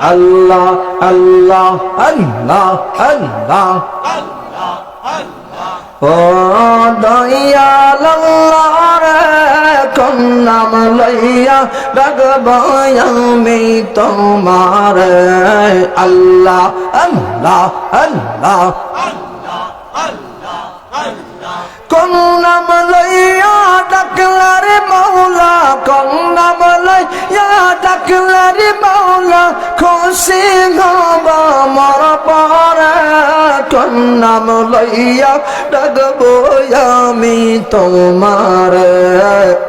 আল্লাহ আল্লাহ আল্লাহ আল্লাহ। ও দয়াল নাম লইয়া আমি তোমার। আল্লাহ আল্লাহ আল্লাহ। কোন লইয়া ডাকলারে মৌলা কোন লইয়া ডাকলারে খুশি হব মর পরে কোন লইয়া ডাকবো আমি তোমার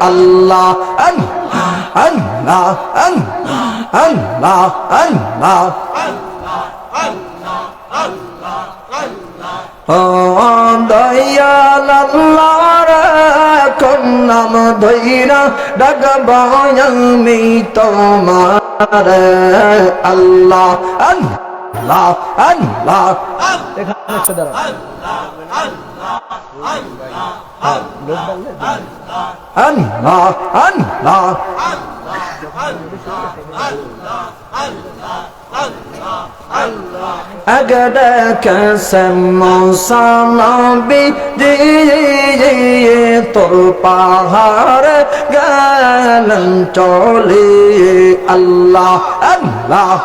আল্লাহ আল্লাহ আল্লাহ আল্লাহ আল্লাহ ও দয়াল আল্লাহর কোন নাম ধৈরা ডাকব আমি তোমার আল্লাহ আল্লাহ আল্লাহ। এখানে একটু দাঁড়াও। আল্লাহ আল্লাহ। اگر قسم سنبی দিয়ে তোর পাহাড় গেলেন চলে আল্লাহ আল্লাহ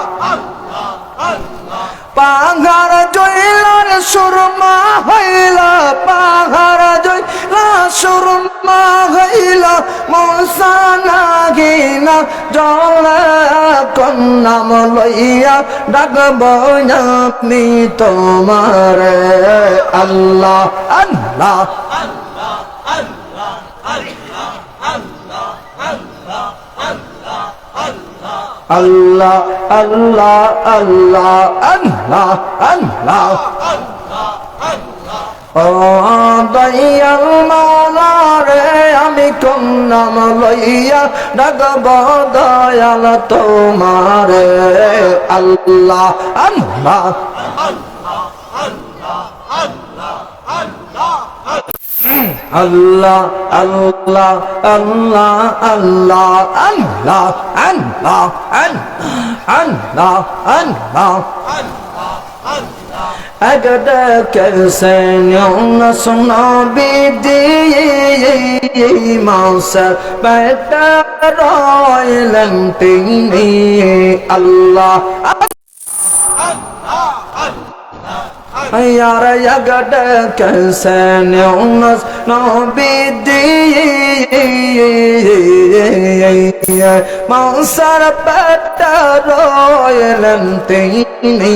পাহাড় জয়লার সুরমা হইল পাহাড় জয়লা সুরমা হইল মশানা গিনা জল কন্যাম লইয়া ডাকব আপনি তোমার আল্লাহ আল্লাহ। আল্লাহ আল্লাহ আল্লাহ আল্লাহ আল্লাহ। ও দয়াল মাওলা রে কোন নাম লইয়া ডাকব দয়াল তোমার আল্লাহ আল্লাহ আল্লাহ আল্লাহ আল্লাহ আল্লাহ আল্লাহ আল্লাহ আল্লাহ আল্লাহ। اگر کسن انس نبی دی موسر بہتر علم تینی اللہ یار یگڑ کسن انس نبی دی موسر بہتر علم تینی